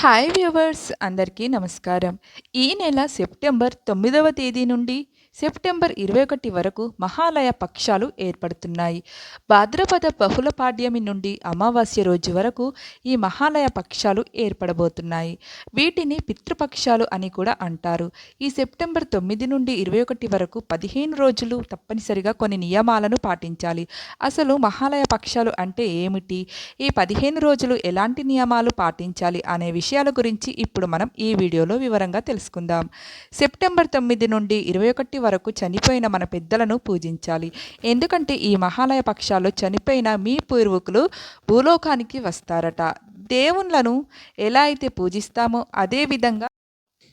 Hi viewers అందరికీ నమస్కారం. ఈ నెల సెప్టెంబర్ తొమ్మిదవ తేదీ నుండి సెప్టెంబర్ ఇరవై ఒకటి వరకు మహాలయ పక్షాలు ఏర్పడుతున్నాయి. భాద్రపద బహుళ పాడ్యమి నుండి అమావాస్య రోజు వరకు ఈ మహాలయ పక్షాలు ఏర్పడబోతున్నాయి. వీటిని పితృపక్షాలు అని కూడా అంటారు. ఈ సెప్టెంబర్ తొమ్మిది నుండి ఇరవై ఒకటి వరకు పదిహేను రోజులు తప్పనిసరిగా కొన్ని నియమాలను పాటించాలి. అసలు మహాలయ పక్షాలు అంటే ఏమిటి? ఈ పదిహేను రోజులు ఎలాంటి నియమాలు పాటించాలి అనే విషయాల గురించి ఇప్పుడు మనం ఈ వీడియోలో వివరంగా తెలుసుకుందాం. సెప్టెంబర్ తొమ్మిది నుండి ఇరవై ఒకటి వరకు చనిపోయిన మన పెద్దలను పూజించాలి. ఎందుకంటే ఈ మహాలయ పక్షాల్లో చనిపోయిన మీ పూర్వీకులు భూలోకానికి వస్తారట. దేవుళ్ళను ఎలా అయితే పూజిస్తామో అదేవిధంగా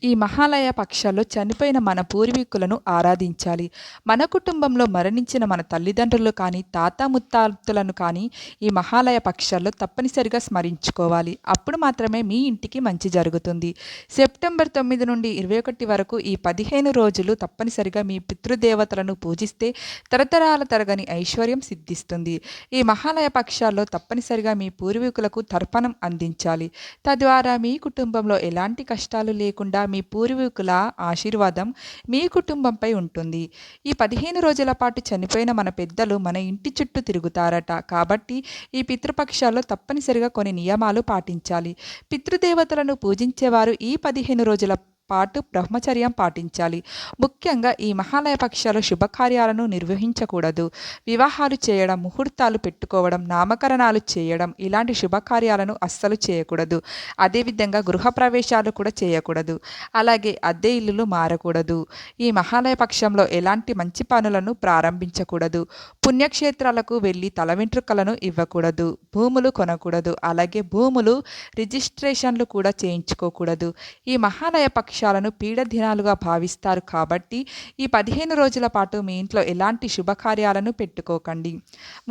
ఈ మహాలయ పక్షాల్లో చనిపోయిన మన పూర్వీకులను ఆరాధించాలి. మన కుటుంబంలో మరణించిన మన తల్లిదండ్రులు కానీ తాత ముత్తాతలను కానీ ఈ మహాలయ పక్షాల్లో తప్పనిసరిగా స్మరించుకోవాలి. అప్పుడు మాత్రమే మీ ఇంటికి మంచి జరుగుతుంది. సెప్టెంబర్ తొమ్మిది నుండి ఇరవై ఒకటి వరకు ఈ పదిహేను రోజులు తప్పనిసరిగా మీ పితృదేవతలను పూజిస్తే తరతరాల తరగని ఐశ్వర్యం సిద్ధిస్తుంది. ఈ మహాలయ పక్షాల్లో తప్పనిసరిగా మీ పూర్వీకులకు తర్పణం అందించాలి. తద్వారా మీ కుటుంబంలో ఎలాంటి కష్టాలు లేకుండా మీ పూర్వీకుల ఆశీర్వాదం మీ కుటుంబంపై ఉంటుంది. ఈ పదిహేను రోజుల పాటు చనిపోయిన మన పెద్దలు మన ఇంటి చుట్టూ తిరుగుతారట. కాబట్టి ఈ పితృపక్షాల్లో తప్పనిసరిగా కొన్ని నియమాలు పాటించాలి. పితృదేవతలను పూజించేవారు ఈ పదిహేను రోజుల పాటు బ్రహ్మచర్యం పాటించాలి. ముఖ్యంగా ఈ మహాలయ పక్షాలు శుభకార్యాలను నిర్వహించకూడదు. వివాహాలు చేయడం ముహూర్తాలు పెట్టుకోవడం నామకరణాలు చేయడం ఇలాంటి శుభకార్యాలను అస్సలు చేయకూడదు. అదేవిధంగా గృహప్రవేశాలు కూడా చేయకూడదు. అలాగే అద్దె ఇల్లులు మారకూడదు. ఈ మహాలయ పక్షంలో ఎలాంటి మంచి పనులను ప్రారంభించకూడదు. పుణ్యక్షేత్రాలకు వెళ్ళి తల వెంట్రుకలను ఇవ్వకూడదు. భూములు కొనకూడదు. అలాగే భూములు రిజిస్ట్రేషన్లు కూడా చేయించుకోకూడదు. ఈ మహాలయ పక్ష పక్షాలను పీడదినాలుగా భావిస్తారు కాబట్టి ఈ పదిహేను రోజుల పాటు మీ ఇంట్లో ఎలాంటి శుభకార్యాలను పెట్టుకోకండి.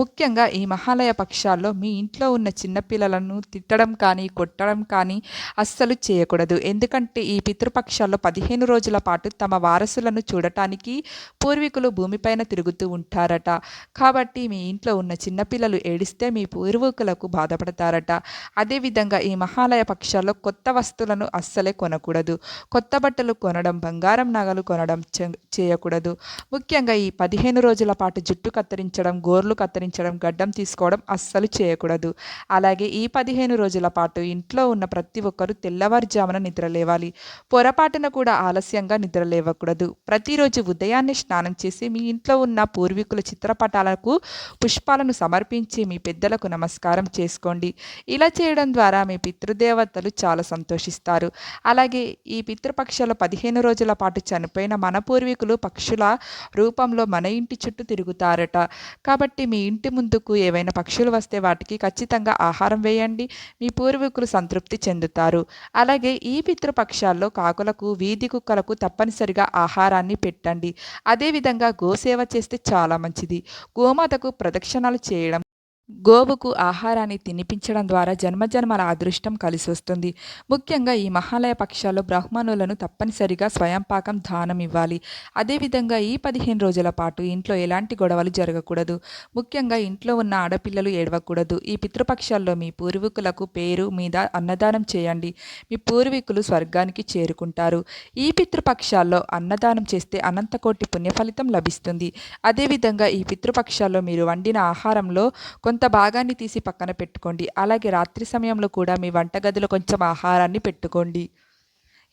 ముఖ్యంగా ఈ మహాలయ పక్షాల్లో మీ ఇంట్లో ఉన్న చిన్నపిల్లలను తిట్టడం కానీ కొట్టడం కానీ అస్సలు చేయకూడదు. ఎందుకంటే ఈ పితృపక్షాల్లో పదిహేను రోజుల పాటు తమ వారసులను చూడటానికి పూర్వీకులు భూమిపైన తిరుగుతూ ఉంటారట. కాబట్టి మీ ఇంట్లో ఉన్న చిన్నపిల్లలు ఏడిస్తే మీ పూర్వీకులకు బాధపడతారట. అదేవిధంగా ఈ మహాలయ పక్షాల్లో కొత్త వస్తువులను అస్సలే కొనకూడదు. కొత్త బట్టలు కొనడం బంగారం నగలు కొనడం చేయకూడదు. ముఖ్యంగా ఈ పదిహేను రోజుల పాటు జుట్టు కత్తిరించడం గోర్లు కత్తిరించడం గడ్డం తీసుకోవడం అస్సలు చేయకూడదు. అలాగే ఈ పదిహేను రోజుల పాటు ఇంట్లో ఉన్న ప్రతి ఒక్కరూ తెల్లవారుజామున నిద్రలేవాలి పొరపాటున కూడా ఆలస్యంగా నిద్రలేవకూడదు ప్రతిరోజు ఉదయాన్నే స్నానం చేసి మీ ఇంట్లో ఉన్న పూర్వీకుల చిత్రపటాలకు పుష్పాలను సమర్పించి మీ పెద్దలకు నమస్కారం చేసుకోండి. ఇలా చేయడం ద్వారా మీ పితృదేవతలు చాలా సంతోషిస్తారు. అలాగే ఈ పితృపక్షాల పదిహేను రోజుల పాటు చనిపోయిన మన పూర్వీకులు పక్షుల రూపంలో మన ఇంటి చుట్టూ తిరుగుతారట. కాబట్టి మీ ఇంటి ముందుకు ఏవైనా పక్షులు వస్తే వాటికి ఖచ్చితంగా ఆహారం వేయండి. మీ పూర్వీకులు సంతృప్తి చెందుతారు. అలాగే ఈ పితృపక్షాల్లో కాకులకు వీధి కుక్కలకు తప్పనిసరిగా ఆహారాన్ని పెట్టండి. అదేవిధంగా గోసేవ చేస్తే చాలా మంచిది. గోమాతకు ప్రదక్షిణాలు చేయడం గోవుకు ఆహారాన్ని తినిపించడం ద్వారా జన్మజన్మల అదృష్టం కలిసి వస్తుంది ముఖ్యంగా ఈ మహాలయ పక్షాల్లో బ్రాహ్మణులను తప్పనిసరిగా స్వయంపాకం దానం ఇవ్వాలి. అదేవిధంగా ఈ పదిహేను రోజుల పాటు ఇంట్లో ఎలాంటి గొడవలు జరగకూడదు. ముఖ్యంగా ఇంట్లో ఉన్న ఆడపిల్లలు ఏడవకూడదు. ఈ పితృపక్షాల్లో మీ పూర్వీకులకు పేరు మీద అన్నదానం చేయండి. మీ పూర్వీకులు స్వర్గానికి చేరుకుంటారు. ఈ పితృపక్షాల్లో అన్నదానం చేస్తే అనంతకోటి పుణ్యఫలితం లభిస్తుంది. అదేవిధంగా ఈ పితృపక్షాల్లో మీరు వండిన ఆహారంలో కొంత కొంత భాగాన్ని తీసి పక్కన పెట్టుకోండి. అలాగే రాత్రి సమయంలో కూడా మీ వంటగదిలో కొంచెం ఆహారాన్ని పెట్టుకోండి.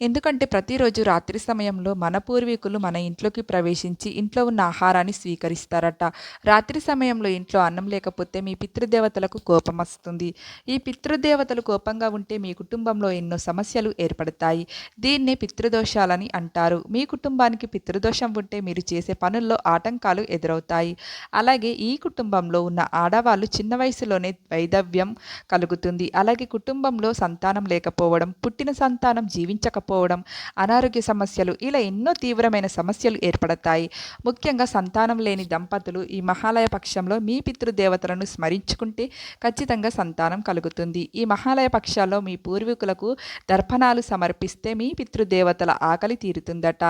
ఎందుకంటే ప్రతిరోజు రాత్రి సమయంలో మన పూర్వీకులు మన ఇంట్లోకి ప్రవేశించి ఇంట్లో ఉన్న ఆహారాన్ని స్వీకరిస్తారట. రాత్రి సమయంలో ఇంట్లో అన్నం లేకపోతే మీ పితృదేవతలకు కోపం వస్తుంది. ఈ పితృదేవతలు కోపంగా ఉంటే మీ కుటుంబంలో ఎన్నో సమస్యలు ఏర్పడతాయి. దీన్నే పితృదోషాలని అంటారు. మీ కుటుంబానికి పితృదోషం ఉంటే మీరు చేసే పనుల్లో ఆటంకాలు ఎదురవుతాయి. అలాగే ఈ కుటుంబంలో ఉన్న ఆడవాళ్ళు చిన్న వయసులోనే వైదవ్యం కలుగుతుంది. అలాగే కుటుంబంలో సంతానం లేకపోవడం పుట్టిన సంతానం జీవించకపోవడం లేకపోవడం అనారోగ్య సమస్యలు ఇలా ఎన్నో తీవ్రమైన సమస్యలు ఏర్పడతాయి. ముఖ్యంగా సంతానం లేని దంపతులు ఈ మహాలయ పక్షంలో మీ పితృదేవతలను స్మరించుకుంటే ఖచ్చితంగా సంతానం కలుగుతుంది. ఈ మహాలయ పక్షాల్లో మీ పూర్వీకులకు దర్పణాలు సమర్పిస్తే మీ పితృదేవతల ఆకలి తీరుతుందట.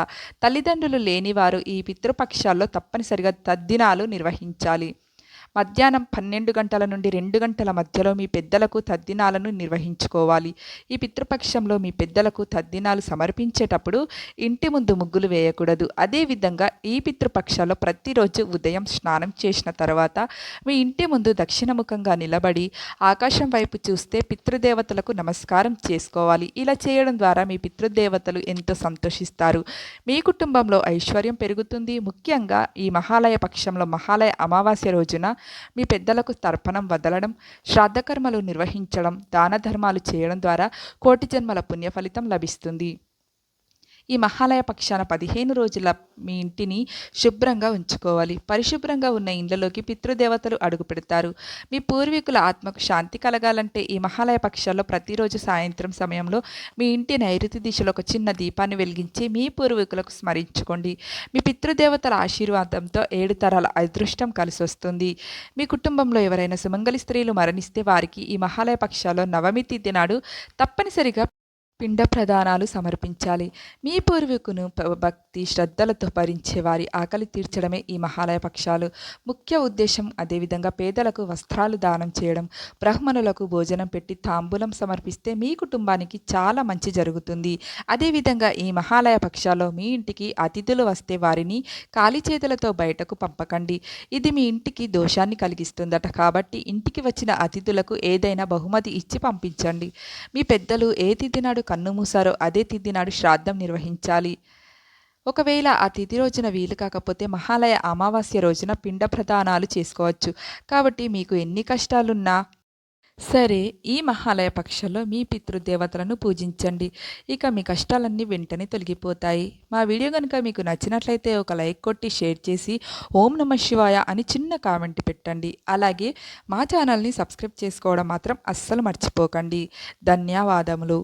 తల్లిదండ్రులు లేనివారు ఈ పితృపక్షాల్లో తప్పనిసరిగా తద్దినాలు నిర్వహించాలి. మధ్యాహ్నం పన్నెండు గంటల నుండి రెండు గంటల మధ్యలో మీ పెద్దలకు తద్దినాలను నిర్వహించుకోవాలి. ఈ పితృపక్షంలో మీ పెద్దలకు తద్దినాలు సమర్పించేటప్పుడు ఇంటి ముందు ముగ్గులు వేయకూడదు. అదేవిధంగా ఈ పితృపక్షాల్లో ప్రతిరోజు ఉదయం స్నానం చేసిన తర్వాత మీ ఇంటి ముందు దక్షిణముఖంగా నిలబడి ఆకాశం వైపు చూస్తే పితృదేవతలకు నమస్కారం చేసుకోవాలి. ఇలా చేయడం ద్వారా మీ పితృదేవతలు ఎంతో సంతోషిస్తారు. మీ కుటుంబంలో ఐశ్వర్యం పెరుగుతుంది. ముఖ్యంగా ఈ మహాలయ పక్షంలో మహాలయ అమావాస్య రోజున మీ పెద్దలకు తర్పణం వదలడం శ్రాద్ధకర్మలు నిర్వహించడం దాన ధర్మాలు చేయడం ద్వారా కోటి జన్మల పుణ్య ఫలితం లభిస్తుంది. ఈ మహాలయ పక్షాన పదిహేను రోజుల మీ ఇంటిని శుభ్రంగా ఉంచుకోవాలి. పరిశుభ్రంగా ఉన్న ఇండ్లలోకి పితృదేవతలు అడుగు పెడతారు. మీ పూర్వీకుల ఆత్మకు శాంతి కలగాలంటే ఈ మహాలయ పక్షాల్లో ప్రతిరోజు సాయంత్రం సమయంలో మీ ఇంటి నైరుతి దిశలో ఒక చిన్న దీపాన్ని వెలిగించి మీ పూర్వీకులకు స్మరించుకోండి. మీ పితృదేవతల ఆశీర్వాదంతో ఏడు తరాల అదృష్టం కలిసి వస్తుంది మీ కుటుంబంలో ఎవరైనా సుమంగలి స్త్రీలు మరణిస్తే వారికి ఈ మహాలయ పక్షాల్లో నవమి తిథి నాడు తప్పనిసరిగా పిండ ప్రదానాలు సమర్పించాలి. మీ పూర్వీకును భక్తి శ్రద్ధలతో భరించే వారి ఆకలి తీర్చడమే ఈ మహాలయ పక్షాలు. ముఖ్య ఉద్దేశం అదేవిధంగా పేదలకు వస్త్రాలు దానం చేయడం బ్రాహ్మణులకు భోజనం పెట్టి తాంబూలం సమర్పిస్తే మీ కుటుంబానికి చాలా మంచి జరుగుతుంది. అదేవిధంగా ఈ మహాలయ పక్షాల్లో మీ ఇంటికి అతిథులు వస్తే వారిని ఖాళీ చేతులతో బయటకు పంపకండి. ఇది మీ ఇంటికి దోషాన్ని కలిగిస్తుందట కాబట్టి ఇంటికి వచ్చిన అతిథులకు ఏదైనా బహుమతి ఇచ్చి పంపించండి. మీ పెద్దలు ఏ తిథి నాడు కన్ను మూసారో అదే తిథి నాడు శ్రాద్ధం నిర్వహించాలి. ఒకవేళ ఆ తిథి రోజున వీలు కాకపోతే మహాలయ అమావాస్య రోజున పిండ ప్రదానాలు చేసుకోవచ్చు. కాబట్టి మీకు ఎన్ని కష్టాలున్నా సరే ఈ మహాలయ పక్షంలో మీ పితృదేవతలను పూజించండి. ఇక మీ కష్టాలన్నీ వెంటనే తొలగిపోతాయి. మా వీడియో కనుక మీకు నచ్చినట్లయితే ఒక లైక్ కొట్టి షేర్ చేసి ఓం నమ శివాయ అని చిన్న కామెంట్ పెట్టండి. అలాగే మా ఛానల్ని సబ్స్క్రైబ్ చేసుకోవడం మాత్రం అస్సలు మర్చిపోకండి. ధన్యవాదములు.